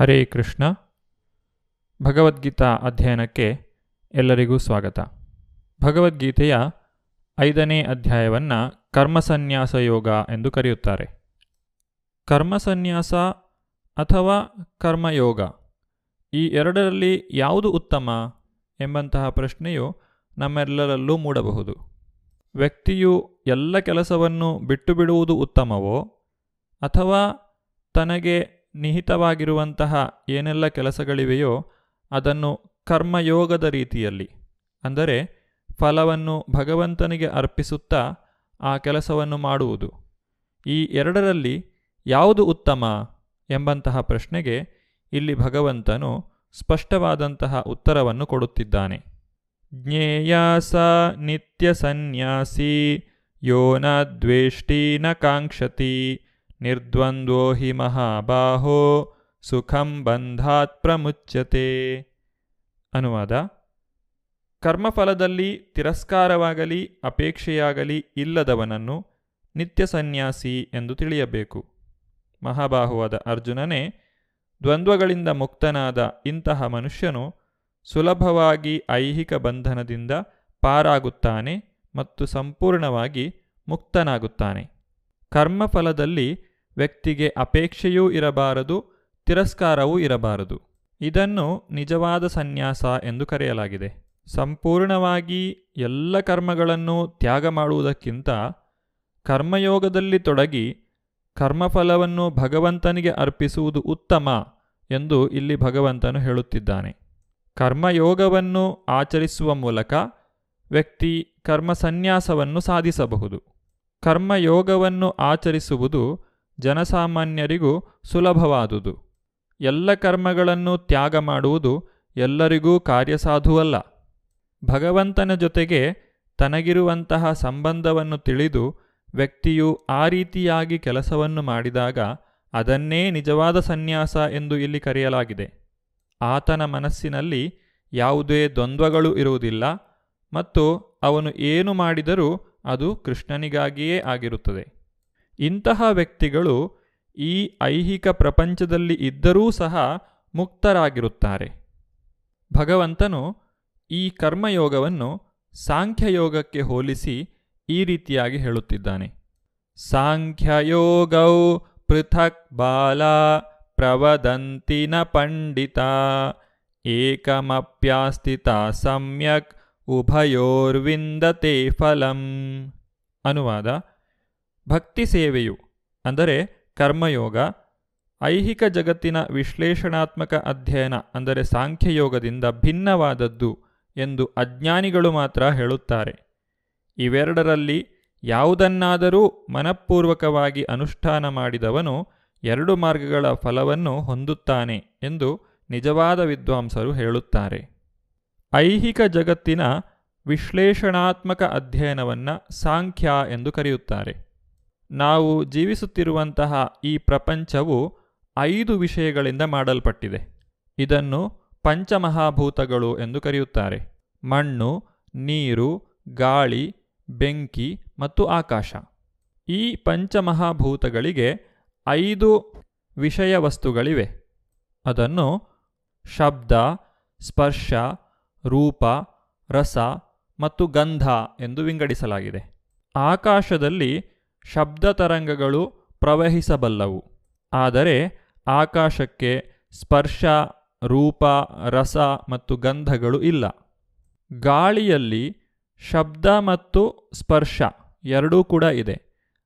ಹರೇ ಕೃಷ್ಣ. ಭಗವದ್ಗೀತಾ ಅಧ್ಯಯನಕ್ಕೆ ಎಲ್ಲರಿಗೂ ಸ್ವಾಗತ. ಭಗವದ್ಗೀತೆಯ ಐದನೇ ಅಧ್ಯಾಯವನ್ನು ಕರ್ಮಸನ್ಯಾಸ ಯೋಗ ಎಂದು ಕರೆಯುತ್ತಾರೆ. ಕರ್ಮಸನ್ಯಾಸ ಅಥವಾ ಕರ್ಮಯೋಗ ಈ ಎರಡರಲ್ಲಿ ಯಾವುದು ಉತ್ತಮ ಎಂಬಂತಹ ಪ್ರಶ್ನೆಯು ನಮ್ಮೆಲ್ಲರಲ್ಲೂ ಮೂಡಬಹುದು. ವ್ಯಕ್ತಿಯು ಎಲ್ಲ ಕೆಲಸವನ್ನು ಬಿಟ್ಟು ಬಿಡುವುದು ಉತ್ತಮವೋ ಅಥವಾ ತನಗೆ ನಿಹಿತವಾಗಿರುವಂತಹ ಏನೆಲ್ಲ ಕೆಲಸಗಳಿವೆಯೋ ಅದನ್ನು ಕರ್ಮಯೋಗದ ರೀತಿಯಲ್ಲಿ, ಅಂದರೆ ಫಲವನ್ನು ಭಗವಂತನಿಗೆ ಅರ್ಪಿಸುತ್ತಾ ಆ ಕೆಲಸವನ್ನು ಮಾಡುವುದು. ಈ ಎರಡರಲ್ಲಿ ಯಾವುದು ಉತ್ತಮ ಎಂಬಂತಹ ಪ್ರಶ್ನೆಗೆ ಇಲ್ಲಿ ಭಗವಂತನು ಸ್ಪಷ್ಟವಾದಂತಹ ಉತ್ತರವನ್ನು ಕೊಡುತ್ತಿದ್ದಾನೆ. ಜ್ಞೇಯಾಸ ನಿತ್ಯ ಸನ್ಯಾಸಿ, ಯೋ ನ ಕಾಂಕ್ಷತಿ. ನಿರ್ದ್ವಂದ್ವೋ ಹಿ ಮಹಾಬಾಹೋ ಸುಖಂ ಬಂಧಾತ್ ಪ್ರಮುಚ್ಯತೆ ಅನುವಾದ ಕರ್ಮಫಲದಲ್ಲಿ ತಿರಸ್ಕಾರವಾಗಲಿ, ಅಪೇಕ್ಷೆಯಾಗಲಿ ಇಲ್ಲದವನನ್ನು ನಿತ್ಯ ಸನ್ಯಾಸಿ ಎಂದು ತಿಳಿಯಬೇಕು। ಮಹಾಬಾಹುವಾದ ಅರ್ಜುನನೇ, ದ್ವಂದ್ವಗಳಿಂದ ಮುಕ್ತನಾದ ಇಂತಹ ಮನುಷ್ಯನು ಸುಲಭವಾಗಿ ಐಹಿಕ ಬಂಧನದಿಂದ ಪಾರಾಗುತ್ತಾನೆ ಮತ್ತು ಸಂಪೂರ್ಣವಾಗಿ ಮುಕ್ತನಾಗುತ್ತಾನೆ। ಕರ್ಮಫಲದಲ್ಲಿ ವ್ಯಕ್ತಿಗೆ ಅಪೇಕ್ಷೆಯೂ ಇರಬಾರದು, ತಿರಸ್ಕಾರವೂ ಇರಬಾರದು. ಇದನ್ನು ನಿಜವಾದ ಸನ್ಯಾಸ ಎಂದು ಕರೆಯಲಾಗಿದೆ. ಸಂಪೂರ್ಣವಾಗಿ ಎಲ್ಲ ಕರ್ಮಗಳನ್ನು ತ್ಯಾಗ ಮಾಡುವುದಕ್ಕಿಂತ ಕರ್ಮಯೋಗದಲ್ಲಿ ತೊಡಗಿ ಕರ್ಮಫಲವನ್ನು ಭಗವಂತನಿಗೆ ಅರ್ಪಿಸುವುದು ಉತ್ತಮ ಎಂದು ಇಲ್ಲಿ ಭಗವಂತನು ಹೇಳುತ್ತಿದ್ದಾನೆ. ಕರ್ಮಯೋಗವನ್ನು ಆಚರಿಸುವ ಮೂಲಕ ವ್ಯಕ್ತಿ ಕರ್ಮ ಸನ್ಯಾಸವನ್ನು ಸಾಧಿಸಬಹುದು. ಕರ್ಮಯೋಗವನ್ನು ಆಚರಿಸುವುದು ಜನಸಾಮಾನ್ಯರಿಗೂ ಸುಲಭವಾದುದು. ಎಲ್ಲ ಕರ್ಮಗಳನ್ನು ತ್ಯಾಗ ಮಾಡುವುದು ಎಲ್ಲರಿಗೂ ಕಾರ್ಯಸಾಧುವಲ್ಲ. ಭಗವಂತನ ಜೊತೆಗೆ ತನಗಿರುವಂತಹ ಸಂಬಂಧವನ್ನು ತಿಳಿದು ವ್ಯಕ್ತಿಯು ಆ ರೀತಿಯಾಗಿ ಕೆಲಸವನ್ನು ಮಾಡಿದಾಗ ಅದನ್ನೇ ನಿಜವಾದ ಸನ್ಯಾಸ ಎಂದು ಇಲ್ಲಿ ಕರೆಯಲಾಗಿದೆ. ಆತನ ಮನಸ್ಸಿನಲ್ಲಿ ಯಾವುದೇ ದ್ವಂದ್ವಗಳು ಇರುವುದಿಲ್ಲ ಮತ್ತು ಅವನು ಏನು ಮಾಡಿದರೂ ಅದು ಕೃಷ್ಣನಿಗಾಗಿಯೇ ಆಗಿರುತ್ತದೆ. ಇಂತಹ ವ್ಯಕ್ತಿಗಳು ಈ ಐಹಿಕ ಪ್ರಪಂಚದಲ್ಲಿ ಇದ್ದರೂ ಸಹ ಮುಕ್ತರಾಗಿರುತ್ತಾರೆ. ಭಗವಂತನು ಈ ಕರ್ಮಯೋಗವನ್ನು ಸಾಂಖ್ಯಯೋಗಕ್ಕೆ ಹೋಲಿಸಿ ಈ ರೀತಿಯಾಗಿ ಹೇಳುತ್ತಿದ್ದಾನೆ. ಸಾಂಖ್ಯಯೋಗೌ ಪೃಥಕ್ ಬಾಲ ಪ್ರವದಂತಿನ ಪಂಡಿತ ಏಕಮಪ್ಯಾಸ್ಥಿತ ಸಮ್ಯಕ್ ಉಭಯೋರ್ವಿಂದತೆ ಫಲಂ. ಅನುವಾದ ಭಕ್ತಿ ಸೇವೆಯು, ಅಂದರೆ ಕರ್ಮಯೋಗ, ಐಹಿಕ ಜಗತ್ತಿನ ವಿಶ್ಲೇಷಣಾತ್ಮಕ ಅಧ್ಯಯನ, ಅಂದರೆ ಸಾಂಖ್ಯಯೋಗದಿಂದ ಭಿನ್ನವಾದದ್ದು ಎಂದು ಅಜ್ಞಾನಿಗಳು ಮಾತ್ರ ಹೇಳುತ್ತಾರೆ. ಇವೆರಡರಲ್ಲಿ ಯಾವುದನ್ನಾದರೂ ಮನಃಪೂರ್ವಕವಾಗಿ ಅನುಷ್ಠಾನ ಮಾಡಿದವನು ಎರಡು ಮಾರ್ಗಗಳ ಫಲವನ್ನು ಹೊಂದುತ್ತಾನೆ ಎಂದು ನಿಜವಾದ ವಿದ್ವಾಂಸರು ಹೇಳುತ್ತಾರೆ. ಐಹಿಕ ಜಗತ್ತಿನ ವಿಶ್ಲೇಷಣಾತ್ಮಕ ಅಧ್ಯಯನವನ್ನು ಸಾಂಖ್ಯ ಎಂದು ಕರೆಯುತ್ತಾರೆ. ನಾವು ಜೀವಿಸುತ್ತಿರುವಂತಹ ಈ ಪ್ರಪಂಚವು ಐದು ವಿಷಯಗಳಿಂದ ಮಾಡಲ್ಪಟ್ಟಿದೆ. ಇದನ್ನು ಪಂಚಮಹಾಭೂತಗಳು ಎಂದು ಕರೆಯುತ್ತಾರೆ. ಮಣ್ಣು, ನೀರು, ಗಾಳಿ, ಬೆಂಕಿ ಮತ್ತು ಆಕಾಶ. ಈ ಪಂಚಮಹಾಭೂತಗಳಿಗೆ ಐದು ವಿಷಯ ವಸ್ತುಗಳಿವೆ ಅದನ್ನು ಶಬ್ದ, ಸ್ಪರ್ಶ, ರೂಪ, ರಸ ಮತ್ತು ಗಂಧ ಎಂದು ವಿಂಗಡಿಸಲಾಗಿದೆ. ಆಕಾಶದಲ್ಲಿ ಶಬ್ದ ತರಂಗಗಳು ಪ್ರವಹಿಸಬಲ್ಲವು. ಆದರೆ ಆಕಾಶಕ್ಕೆ ಸ್ಪರ್ಶ, ರೂಪ, ರಸ ಮತ್ತು ಗಂಧಗಳು ಇಲ್ಲ. ಗಾಳಿಯಲ್ಲಿ ಶಬ್ದ ಮತ್ತು ಸ್ಪರ್ಶ ಎರಡೂ ಕೂಡ ಇದೆ.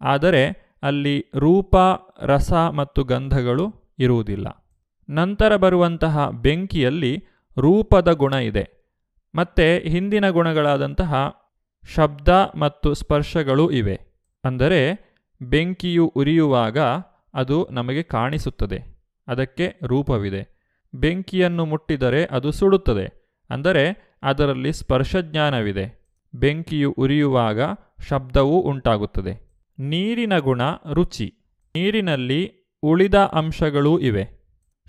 ಆದರೆ ಅಲ್ಲಿ ರೂಪ, ರಸ ಮತ್ತು ಗಂಧಗಳು ಇರುವುದಿಲ್ಲ. ನಂತರ ಬರುವಂತಹ ಬೆಂಕಿಯಲ್ಲಿ ರೂಪದ ಗುಣ ಇದೆ. ಮತ್ತು ಹಿಂದಿನ ಗುಣಗಳಾದಂತಹ ಶಬ್ದ ಮತ್ತು ಸ್ಪರ್ಶಗಳು ಇವೆ. ಅಂದರೆ ಬೆಂಕಿಯು ಉರಿಯುವಾಗ ಅದು ನಮಗೆ ಕಾಣಿಸುತ್ತದೆ. ಅದಕ್ಕೆ ರೂಪವಿದೆ. ಬೆಂಕಿಯನ್ನು ಮುಟ್ಟಿದರೆ ಅದು ಸುಡುತ್ತದೆ. ಅಂದರೆ ಅದರಲ್ಲಿ ಸ್ಪರ್ಶಜ್ಞಾನವಿದೆ. ಬೆಂಕಿಯು ಉರಿಯುವಾಗ ಶಬ್ದವೂ ಉಂಟಾಗುತ್ತದೆ. ನೀರಿನ ಗುಣ ರುಚಿ. ನೀರಿನಲ್ಲಿ ಉಳಿದ ಅಂಶಗಳೂ ಇವೆ.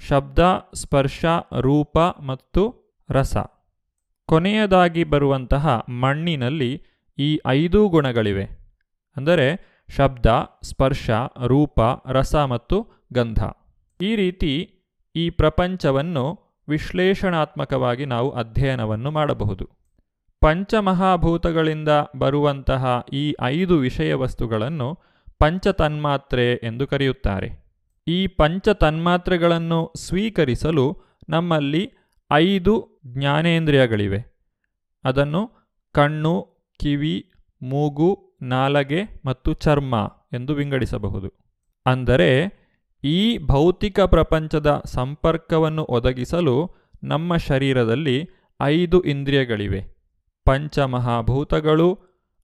ಶಬ್ದ, ಸ್ಪರ್ಶ, ರೂಪ ಮತ್ತು ರಸ. ಕೊನೆಯದಾಗಿ ಬರುವಂತಹ ಮಣ್ಣಿನಲ್ಲಿ ಈ ಐದೂ ಗುಣಗಳಿವೆ. ಅಂದರೆ ಶಬ್ದ, ಸ್ಪರ್ಶ, ರೂಪ, ರಸ ಮತ್ತು ಗಂಧ. ಈ ರೀತಿ ಈ ಪ್ರಪಂಚವನ್ನು ವಿಶ್ಲೇಷಣಾತ್ಮಕವಾಗಿ ನಾವು ಅಧ್ಯಯನವನ್ನು ಮಾಡಬಹುದು. ಪಂಚಮಹಾಭೂತಗಳಿಂದ ಬರುವಂತಹ ಈ ಐದು ವಿಷಯ ವಸ್ತುಗಳನ್ನು ಪಂಚತನ್ಮಾತ್ರೆ ಎಂದು ಕರೆಯುತ್ತಾರೆ. ಈ ಪಂಚತನ್ಮಾತ್ರೆಗಳನ್ನು ಸ್ವೀಕರಿಸಲು ನಮ್ಮಲ್ಲಿ ಐದು ಜ್ಞಾನೇಂದ್ರಿಯಗಳಿವೆ. ಅದನ್ನು ಕಣ್ಣು, ಕಿವಿ, ಮೂಗು ನಾಲಗೆ ಮತ್ತು ಚರ್ಮ ಎಂದು ವಿಂಗಡಿಸಬಹುದು. ಅಂದರೆ, ಈ ಭೌತಿಕ ಪ್ರಪಂಚದ ಸಂಪರ್ಕವನ್ನು ಒದಗಿಸಲು ನಮ್ಮ ಶರೀರದಲ್ಲಿ ಐದು ಇಂದ್ರಿಯಗಳಿವೆ. ಪಂಚಮಹಾಭೂತಗಳು,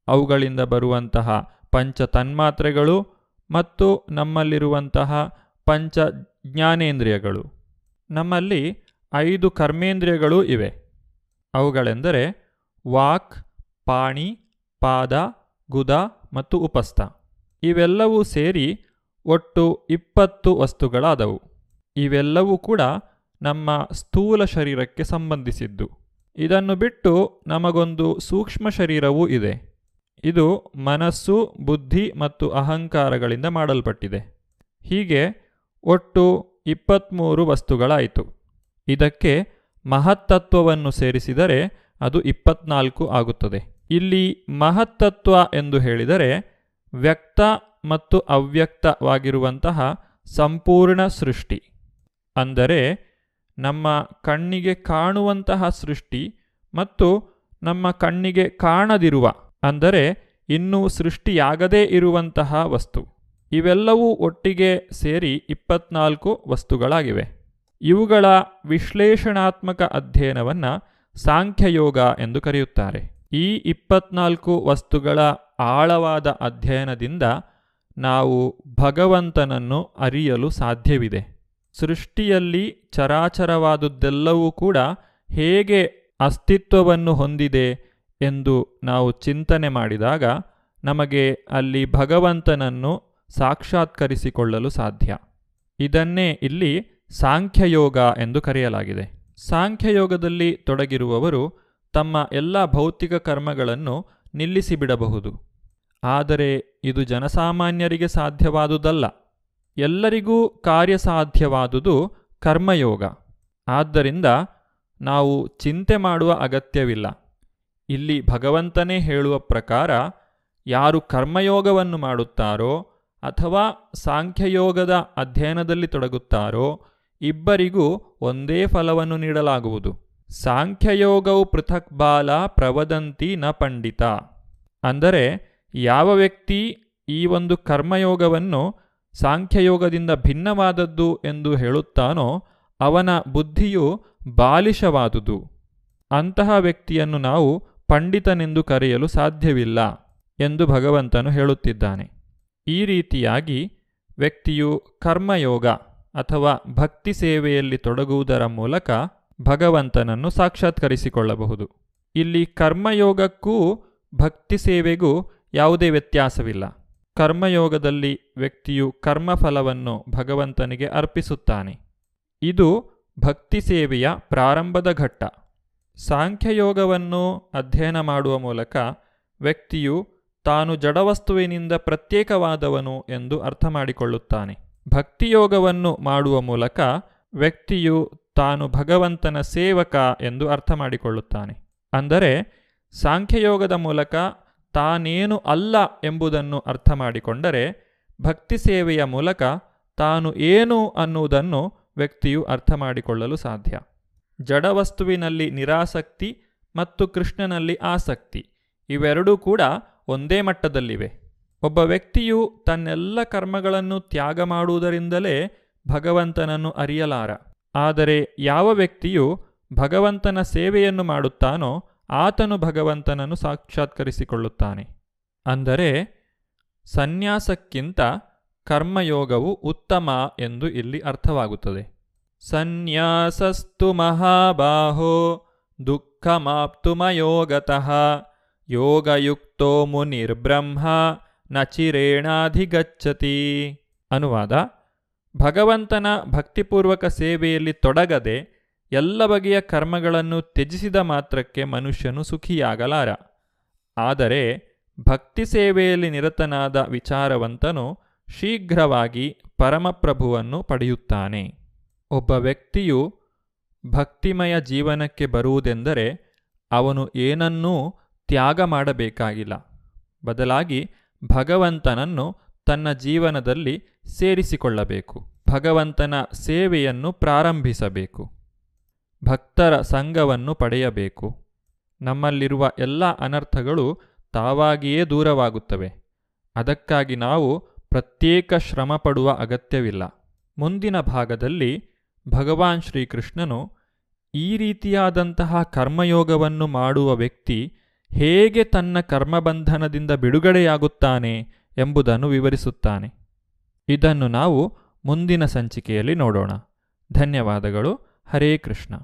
ಅವುಗಳಿಂದ ಬರುವಂತಹ ಪಂಚ ತನ್ಮಾತ್ರೆಗಳು ಮತ್ತು ನಮ್ಮಲ್ಲಿರುವಂತಹ ಪಂಚ ಜ್ಞಾನೇಂದ್ರಿಯಗಳು ನಮ್ಮಲ್ಲಿ ಐದು ಕರ್ಮೇಂದ್ರಿಯಗಳೂ ಇವೆ. ಅವುಗಳೆಂದರೆ ವಾಕ್, ಪಾಣಿ, ಪಾದ ಗುದ ಮತ್ತು ಉಪಸ್ಥ. ಇವೆಲ್ಲವೂ ಸೇರಿ ಒಟ್ಟು ಇಪ್ಪತ್ತು ವಸ್ತುಗಳಾದವು. ಇವೆಲ್ಲವೂ ಕೂಡ ನಮ್ಮ ಸ್ಥೂಲ ಶರೀರಕ್ಕೆ ಸಂಬಂಧಿಸಿದ್ದು. ಇದನ್ನು ಬಿಟ್ಟು ನಮಗೊಂದು ಸೂಕ್ಷ್ಮ ಶರೀರವೂ ಇದೆ. ಇದು ಮನಸ್ಸು, ಬುದ್ಧಿ ಮತ್ತು ಅಹಂಕಾರಗಳಿಂದ ಮಾಡಲ್ಪಟ್ಟಿದೆ. ಹೀಗೆ ಒಟ್ಟು ಇಪ್ಪತ್ತ್ಮೂರು ವಸ್ತುಗಳಾಯಿತು. ಇದಕ್ಕೆ ಮಹತ್ತತ್ವವನ್ನು ಸೇರಿಸಿದರೆ ಅದು ಇಪ್ಪತ್ನಾಲ್ಕು ಆಗುತ್ತದೆ. ಇಲ್ಲಿ ಮಹತ್ತತ್ವ ಎಂದು ಹೇಳಿದರೆ ವ್ಯಕ್ತ ಮತ್ತು ಅವ್ಯಕ್ತವಾಗಿರುವಂತಹ ಸಂಪೂರ್ಣ ಸೃಷ್ಟಿ. ಅಂದರೆ ನಮ್ಮ ಕಣ್ಣಿಗೆ ಕಾಣುವಂತಹ ಸೃಷ್ಟಿ ಮತ್ತು ನಮ್ಮ ಕಣ್ಣಿಗೆ ಕಾಣದಿರುವ, ಅಂದರೆ ಇನ್ನೂ ಸೃಷ್ಟಿಯಾಗದೇ ಇರುವಂತಹ ವಸ್ತು. ಇವೆಲ್ಲವೂ ಒಟ್ಟಿಗೆ ಸೇರಿ ಇಪ್ಪತ್ನಾಲ್ಕು ವಸ್ತುಗಳಾಗಿವೆ. ಇವುಗಳ ವಿಶ್ಲೇಷಣಾತ್ಮಕ ಅಧ್ಯಯನವನ್ನು ಸಾಂಖ್ಯಯೋಗ ಎಂದು ಕರೆಯುತ್ತಾರೆ. ಈ ಇಪ್ಪತ್ನಾಲ್ಕು ವಸ್ತುಗಳ ಆಳವಾದ ಅಧ್ಯಯನದಿಂದ ನಾವು ಭಗವಂತನನ್ನು ಅರಿಯಲು ಸಾಧ್ಯವಿದೆ. ಸೃಷ್ಟಿಯಲ್ಲಿ ಚರಾಚರವಾದುದೆಲ್ಲವೂ ಕೂಡ ಹೇಗೆ ಅಸ್ತಿತ್ವವನ್ನು ಹೊಂದಿದೆ ಎಂದು ನಾವು ಚಿಂತನೆ ಮಾಡಿದಾಗ ನಮಗೆ ಅಲ್ಲಿ ಭಗವಂತನನ್ನು ಸಾಕ್ಷಾತ್ಕರಿಸಿಕೊಳ್ಳಲು ಸಾಧ್ಯ. ಇದನ್ನೇ ಇಲ್ಲಿ ಸಾಂಖ್ಯಯೋಗ ಎಂದು ಕರೆಯಲಾಗಿದೆ. ಸಾಂಖ್ಯಯೋಗದಲ್ಲಿ ತೊಡಗಿರುವವರು ತಮ್ಮ ಎಲ್ಲ ಭೌತಿಕ ಕರ್ಮಗಳನ್ನು ನಿಲ್ಲಿಸಿಬಿಡಬಹುದು. ಆದರೆ ಇದು ಜನಸಾಮಾನ್ಯರಿಗೆ ಸಾಧ್ಯವಾದುದಲ್ಲ. ಎಲ್ಲರಿಗೂ ಕಾರ್ಯಸಾಧ್ಯವಾದುದು ಕರ್ಮಯೋಗ. ಆದ್ದರಿಂದ ನಾವು ಚಿಂತೆ ಮಾಡುವ ಅಗತ್ಯವಿಲ್ಲ. ಇಲ್ಲಿ ಭಗವಂತನೇ ಹೇಳುವ ಪ್ರಕಾರ ಯಾರು ಕರ್ಮಯೋಗವನ್ನು ಮಾಡುತ್ತಾರೋ ಅಥವಾ ಸಾಂಖ್ಯಯೋಗದ ಅಧ್ಯಯನದಲ್ಲಿ ತೊಡಗುತ್ತಾರೋ ಇಬ್ಬರಿಗೂ ಒಂದೇ ಫಲವನ್ನು ನೀಡಲಾಗುವುದು. ಸಾಂಖ್ಯಯೋಗವು ಪೃಥಕ್ ಬಾಲ ಪ್ರವದಂತಿ ನ ಪಂಡಿತ. ಅಂದರೆ ಯಾವ ವ್ಯಕ್ತಿ ಈ ಒಂದು ಕರ್ಮಯೋಗವನ್ನು ಸಾಂಖ್ಯಯೋಗದಿಂದ ಭಿನ್ನವಾದದ್ದು ಎಂದು ಹೇಳುತ್ತಾನೋ ಅವನ ಬುದ್ಧಿಯು ಬಾಲಿಶವಾದುದು. ಅಂತಹ ವ್ಯಕ್ತಿಯನ್ನು ನಾವು ಪಂಡಿತನೆಂದು ಕರೆಯಲು ಸಾಧ್ಯವಿಲ್ಲ ಎಂದು ಭಗವಂತನು ಹೇಳುತ್ತಿದ್ದಾನೆ. ಈ ರೀತಿಯಾಗಿ ವ್ಯಕ್ತಿಯು ಕರ್ಮಯೋಗ ಅಥವಾ ಭಕ್ತಿ ಸೇವೆಯಲ್ಲಿ ತೊಡಗುವುದರ ಮೂಲಕ ಭಗವಂತನನ್ನು ಸಾಕ್ಷಾತ್ಕರಿಸಿಕೊಳ್ಳಬಹುದು. ಇಲ್ಲಿ ಕರ್ಮಯೋಗಕ್ಕೂ ಭಕ್ತಿ ಸೇವೆಗೂ ಯಾವುದೇ ವ್ಯತ್ಯಾಸವಿಲ್ಲ. ಕರ್ಮಯೋಗದಲ್ಲಿ ವ್ಯಕ್ತಿಯು ಕರ್ಮಫಲವನ್ನು ಭಗವಂತನಿಗೆ ಅರ್ಪಿಸುತ್ತಾನೆ. ಇದು ಭಕ್ತಿ ಸೇವೆಯ ಪ್ರಾರಂಭದ ಘಟ್ಟ. ಸಾಂಖ್ಯಯೋಗವನ್ನು ಅಧ್ಯಯನ ಮಾಡುವ ಮೂಲಕ ವ್ಯಕ್ತಿಯು ತಾನು ಜಡವಸ್ತುವಿನಿಂದ ಪ್ರತ್ಯೇಕವಾದವನು ಎಂದು ಅರ್ಥ ಮಾಡಿಕೊಳ್ಳುತ್ತಾನೆ ಭಕ್ತಿಯೋಗವನ್ನು ಮಾಡುವ ಮೂಲಕ ವ್ಯಕ್ತಿಯು ತಾನು ಭಗವಂತನ ಸೇವಕ ಎಂದು ಅರ್ಥ ಮಾಡಿಕೊಳ್ಳುತ್ತಾನೆ. ಅಂದರೆ, ಸಾಂಖ್ಯಯೋಗದ ಮೂಲಕ ತಾನೇನು ಅಲ್ಲ ಎಂಬುದನ್ನು ಅರ್ಥ ಮಾಡಿಕೊಂಡರೆ, ಭಕ್ತಿ ಸೇವೆಯ ಮೂಲಕ ತಾನು ಏನು ಅನ್ನುವುದನ್ನು ವ್ಯಕ್ತಿಯು ಅರ್ಥ ಮಾಡಿಕೊಳ್ಳಲು ಸಾಧ್ಯ. ಜಡವಸ್ತುವಿನಲ್ಲಿ ನಿರಾಸಕ್ತಿ ಮತ್ತು ಕೃಷ್ಣನಲ್ಲಿ ಆಸಕ್ತಿ ಇವೆರಡೂ ಕೂಡ ಒಂದೇ ಮಟ್ಟದಲ್ಲಿವೆ. ಒಬ್ಬ ವ್ಯಕ್ತಿಯು ತನ್ನೆಲ್ಲ ಕರ್ಮಗಳನ್ನು ತ್ಯಾಗ ಮಾಡುವುದರಿಂದಲೇ ಭಗವಂತನನ್ನು ಅರಿಯಲಾರ. ಆದರೆ ಯಾವ ವ್ಯಕ್ತಿಯು ಭಗವಂತನ ಸೇವೆಯನ್ನು ಮಾಡುತ್ತಾನೋ ಆತನು ಭಗವಂತನನ್ನು ಸಾಕ್ಷಾತ್ಕರಿಸಿಕೊಳ್ಳುತ್ತಾನೆ. ಅಂದರೆ ಸನ್ಯಾಸಕ್ಕಿಂತ ಕರ್ಮಯೋಗವು ಉತ್ತಮ ಎಂದು ಇಲ್ಲಿ ಅರ್ಥವಾಗುತ್ತದೆ. ಸನ್ಯಾಸಸ್ತು ಮಹಾಬಾಹೋ ದುಃಖಮಾಪ್ತುಮಯೋಗತಃ ಯೋಗಯುಕ್ತೋ ಮುನಿರ್ಬ್ರಹ್ಮ, ನಚಿರೇಣಾಧಿಗಚ್ಚತಿ ಚಿರೇಣಾಧಿಗಚ್ಚತಿ ಅನುವಾದ ಭಗವಂತನ ಭಕ್ತಿಪೂರ್ವಕ ಸೇವೆಯಲ್ಲಿ ತೊಡಗದೆ ಎಲ್ಲ ಬಗೆಯ ಕರ್ಮಗಳನ್ನು ತ್ಯಜಿಸಿದ ಮಾತ್ರಕ್ಕೆ ಮನುಷ್ಯನು ಸುಖಿಯಾಗಲಾರ. ಆದರೆ ಭಕ್ತಿ ಸೇವೆಯಲ್ಲಿ ನಿರತನಾದ ವಿಚಾರವಂತನು ಶೀಘ್ರವಾಗಿ ಪರಮಪ್ರಭುವನ್ನು ಪಡೆಯುತ್ತಾನೆ. ಒಬ್ಬ ವ್ಯಕ್ತಿಯು ಭಕ್ತಿಮಯ ಜೀವನಕ್ಕೆ ಬರುವುದೆಂದರೆ ಅವನು ಏನನ್ನೂ ತ್ಯಾಗ ಮಾಡಬೇಕಾಗಿಲ್ಲ. ಬದಲಾಗಿ ಭಗವಂತನನ್ನು ತನ್ನ ಜೀವನದಲ್ಲಿ ಸೇರಿಸಿಕೊಳ್ಳಬೇಕು. ಭಗವಂತನ ಸೇವೆಯನ್ನು ಪ್ರಾರಂಭಿಸಬೇಕು. ಭಕ್ತರ ಸಂಘವನ್ನು ಪಡೆಯಬೇಕು. ನಮ್ಮಲ್ಲಿರುವ ಎಲ್ಲ ಅನರ್ಥಗಳು ತಾವಾಗಿಯೇ ದೂರವಾಗುತ್ತವೆ. ಅದಕ್ಕಾಗಿ ನಾವು ಪ್ರತ್ಯೇಕ ಶ್ರಮ ಪಡುವ ಅಗತ್ಯವಿಲ್ಲ. ಮುಂದಿನ ಭಾಗದಲ್ಲಿ ಭಗವಾನ್ ಶ್ರೀಕೃಷ್ಣನು ಈ ರೀತಿಯಾದಂತಹ ಕರ್ಮಯೋಗವನ್ನು ಮಾಡುವ ವ್ಯಕ್ತಿ ಹೇಗೆ ತನ್ನ ಕರ್ಮಬಂಧನದಿಂದ ಬಿಡುಗಡೆಯಾಗುತ್ತಾನೆ ಎಂಬುದನ್ನು ವಿವರಿಸುತ್ತಾನೆ. ಇದನ್ನು ನಾವು ಮುಂದಿನ ಸಂಚಿಕೆಯಲ್ಲಿ ನೋಡೋಣ. ಧನ್ಯವಾದಗಳು. ಹರೇ ಕೃಷ್ಣ.